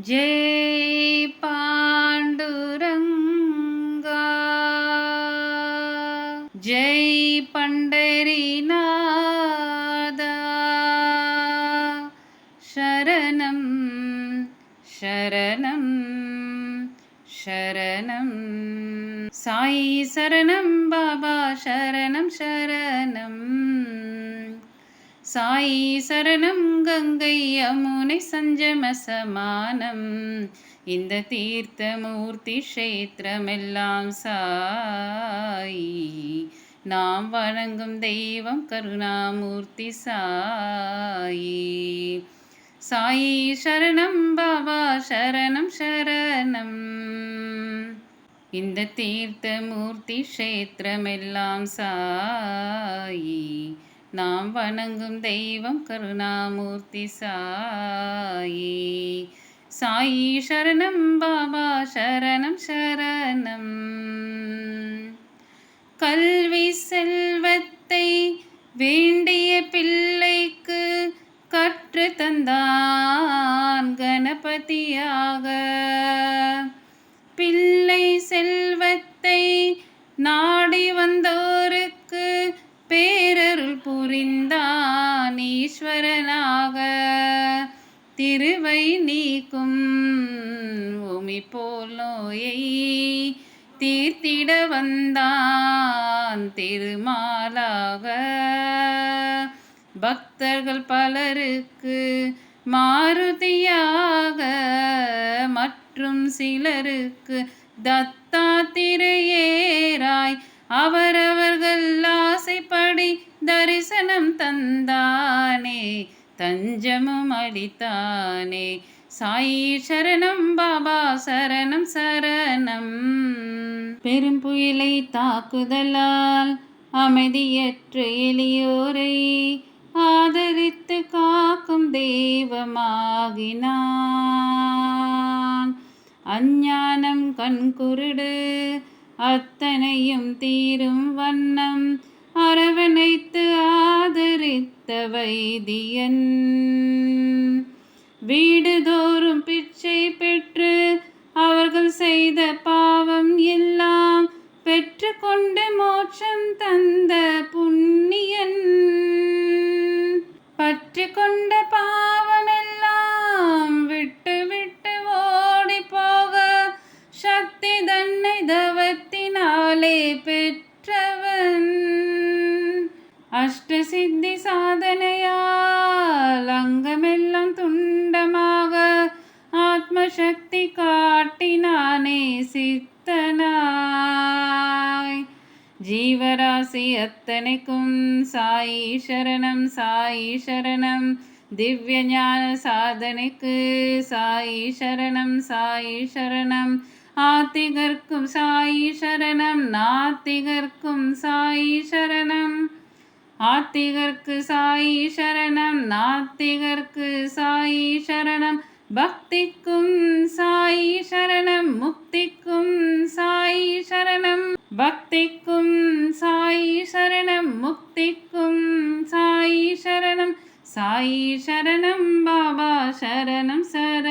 जय पाण्डुरङ्गा जय पण्डरीनादा शरणं शरणं शरणं साई शरणं बाबा शरणं शरणम् சாயி சரணம் கங்கை யமுனை சஞ்சம சமானம் இந்த தீர்த்தமூர்த்தி க்ஷேத்திரமெல்லாம் சாயி. நாம் வணங்கும் தெய்வம் கருணாமூர்த்தி சாயி. சாயி சரணம் பாபா சரணம் சரணம். இந்த தீர்த்தமூர்த்தி க்ஷேத்திரமெல்லாம் சாயி. நாம் வணங்கும் தெய்வம் கருணாமூர்த்தி சாயி. சாயி சரணம் பாபா சரணம் சரணம். கல்வி செல்வத்தை வேண்டிய பிள்ளைக்கு கற்று தந்தான் புரிந்தான் ஈஸ்வரனாக திருவை நீக்கும் உமி போல் நோயை தீர்த்திட வந்தான் திருமாலாக. பக்தர்கள் பலருக்கு மாருதியாக மற்றும் சிலருக்கு தத்தாத்திரையேராய். அவரவர்கள் ஆசைப்படி தரிசனம் தந்தானே தஞ்சமும் அளித்தானே. சாயி சரணம் பாபா சரணம் சரணம். பெரும் புயலை தாக்குதலால் அமைதியற்ற எளியோரை ஆதரித்து காக்கும் தெய்வமாகினான் அஞ்ஞானம் கண்குருடு அத்தனையும் தீரும் வண்ணம் அரவணைத்து ஆதரித்த வைத்தியன். வீடுதோறும் பிச்சை பெற்று அவர்கள் செய்த பாவம் எல்லாம் பெற்று கொண்டு மோட்சம் தந்த புண்ணியன். பற்று கொண்ட பாவமெல்லாம் ஜீவராசி அத்தனைக்கும் சாயி சரணம் சாயி சரணம் திவ்ய ஞான சாதனைக்கு சாயி சரணம் சாயி சரணம் ஆத்திகர்க்கும் சாயி சரணம் நாத்திகர்க்கும் சாயி சரணம் ஆத்திகர்க்கு சாயி சரணம் நாத்திகர்க்கு சாயி சரணம் பக்திக்கும் சாயி சரணம் సాయి శరణం బాబా శరణం శరణం